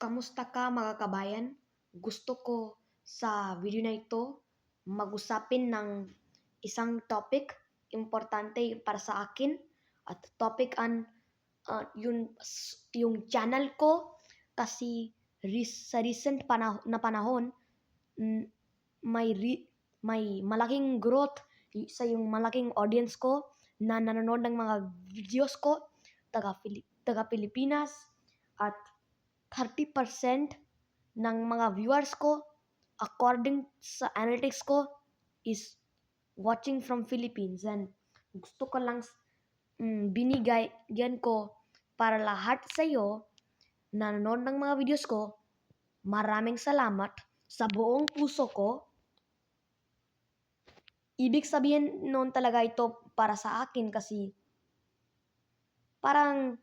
Kamusta ka mga kabayan? Gusto ko sa video na ito mag-usapin ng isang topic importante para sa akin at topic an uh, yung yung channel ko kasi ris- sa recent panah- na panahon may re- may malaking growth sa yung malaking audience ko na nanonood ng mga videos ko taga Pili- taga Pilipinas at 30% ng mga viewers ko according sa analytics ko is watching from Philippines. And gusto ko lang mm, binigay yan ko para lahat sa iyo na nanonood ng mga videos ko maraming salamat sa buong puso ko. Ibig sabihin noon talaga ito para sa akin kasi parang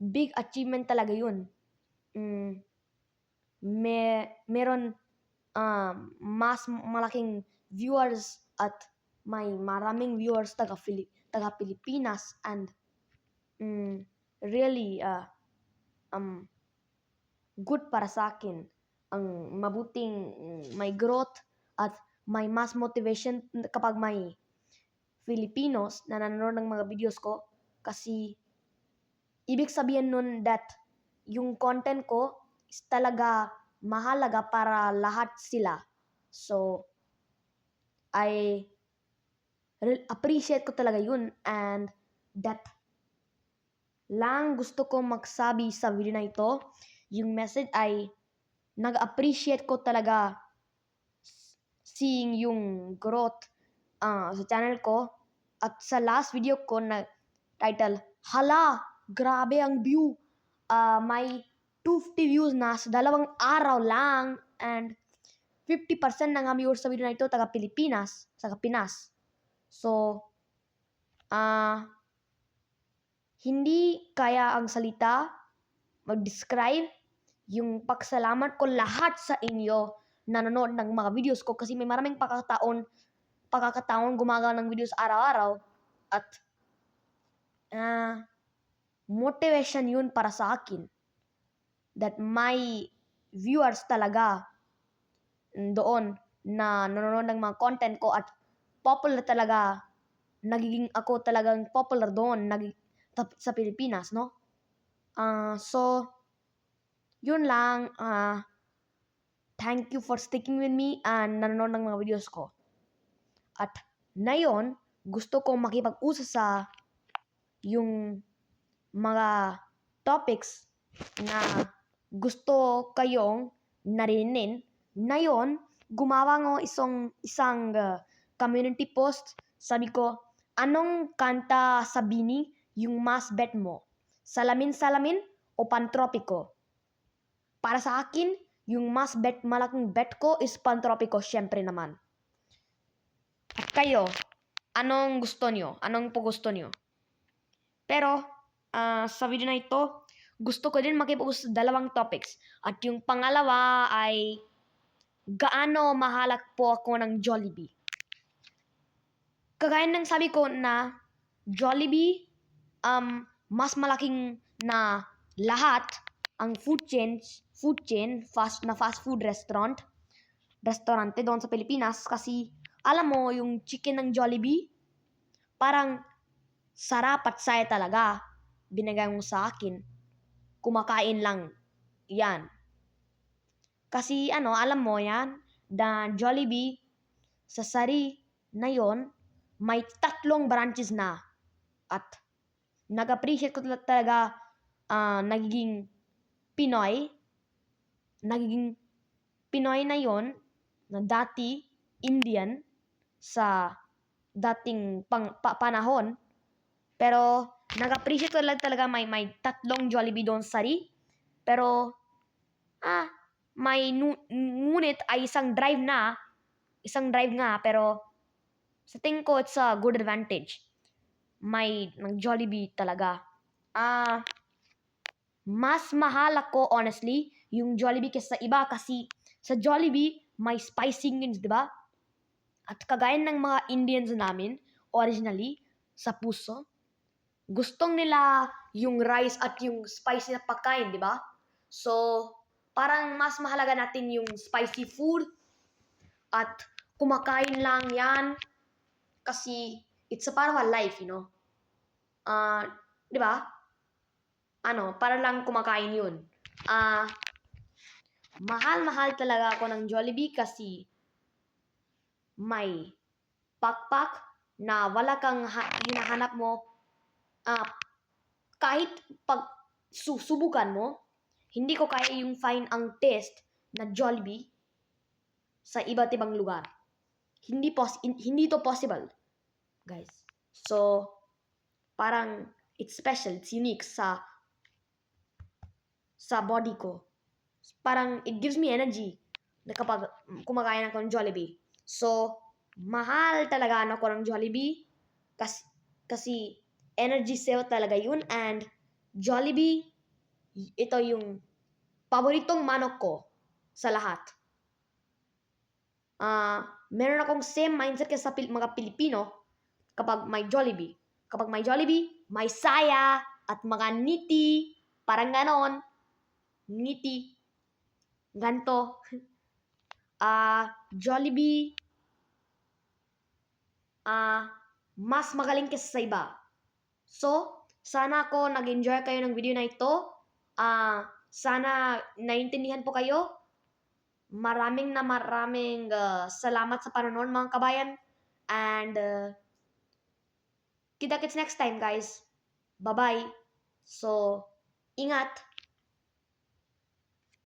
big achievement talaga yun mm, may meron um, mas malaking viewers at may maraming viewers taga Fili taga Pilipinas and mm, really uh, um, good para sa akin ang mabuting may growth at may mas motivation kapag may Filipinos na nanonood ng mga videos ko kasi ibig sabihin nun that yung content ko talaga mahalaga para lahat sila. So, I re- appreciate ko talaga yun and that lang gusto ko magsabi sa video na ito. Yung message ay nag-appreciate ko talaga seeing yung growth ah, sa channel ko at sa last video ko na title, Hala, grabe ang view. Ah, may 250 views na sa dalawang araw lang and 50% ng viewers sa video na ito taga Pilipinas, taga Pinas. So, ah hindi kaya ang salita mag-describe yung pagsalamat ko lahat sa inyo na nanonood ng mga videos ko kasi may maraming pagkakataon pagkakataon gumagawa ng videos araw-araw at ah motivation yun para sa akin. That my viewers talaga doon na nanonood ng mga content ko at popular talaga nagiging ako talagang popular doon nag, sa Pilipinas no? Ah, so yun lang ah thank you for sticking with me and nanonood ng mga videos ko. At ngayon gusto kong makipag-usap sa yung mga topics na gusto kayong narinin. Ngayon, gumawa ngo isang, isang uh, community post. Sabi ko, anong kanta sa Bini yung mas bet mo? Salamin-salamin o Pantropiko? Para sa akin, yung mas bet, malaking bet ko is Pantropiko, syempre naman. At kayo, anong gusto nyo? Anong po gusto nyo? Pero, ah, sa video na ito, gusto ko din makipag-usap sa dalawang topics. At yung pangalawa ay gaano mahalak po ako ng Jollibee. Kagaya ng sabi ko na Jollibee, um, mas malaking na lahat ang food chain, food chain, fast na fast food restaurant, restaurante doon sa Pilipinas kasi alam mo yung chicken ng Jollibee, parang sarap at saya talaga. Binigay mo sa akin. Kumakain lang yan. Kasi ano, alam mo yan, the Jollibee, sa sari na yon may tatlong branches na. At nag-appreciate ko tala- talaga ah, nagiging Pinoy, nagiging Pinoy na yon na dati Indian sa dating pang, pa- panahon. Pero nag-appreciate ko lang talaga may may tatlong Jollibee doon sa sari. Pero ah may nu- ngunit ay isang drive na, isang drive nga pero sa tingin ko it's a good advantage. May ng Jollibee talaga. Ah mas mahal ako honestly yung Jollibee kaysa sa iba kasi sa Jollibee may spicy ingredients, di ba? At kagaya ng mga Indians namin, originally, sa puso, gustong nila yung rice at yung spicy na pagkain, di ba? So, parang mas mahalaga natin yung spicy food at kumakain lang yan kasi it's a part of our life, you know. Ah, 'di ba? Ano, para lang kumakain 'yun. Ah, mahal-mahal talaga ako ng Jollibee kasi may pakpak na wala kang ha- hinahanap mo ah, kahit pag susubukan mo, hindi ko kaya yung find ang taste na Jollibee sa iba't ibang lugar. Hindi pos hin- hindi to possible, guys. So, parang it's special, it's unique sa sa body ko. Parang it gives me energy na kapag kumakain ako ng Jollibee. So, mahal talaga ano ko ng Jollibee kasi, kasi energy sale talaga yun and Jollibee ito yung paboritong manok ko sa lahat. Ah, meron akong same mindset kasi sa Pil- mga Pilipino kapag may Jollibee. Kapag may Jollibee, may saya at mga niti, parang ganon. Niti. Ganto. Ah, Jollibee ah mas magaling kaysa sa iba. So, sana ako nag-enjoy kayo ng video na ito. Ah, sana naintindihan po kayo. Maraming na maraming ah, salamat sa panonood mga kabayan. And uh, kita-kits next time guys. Bye-bye. So, ingat.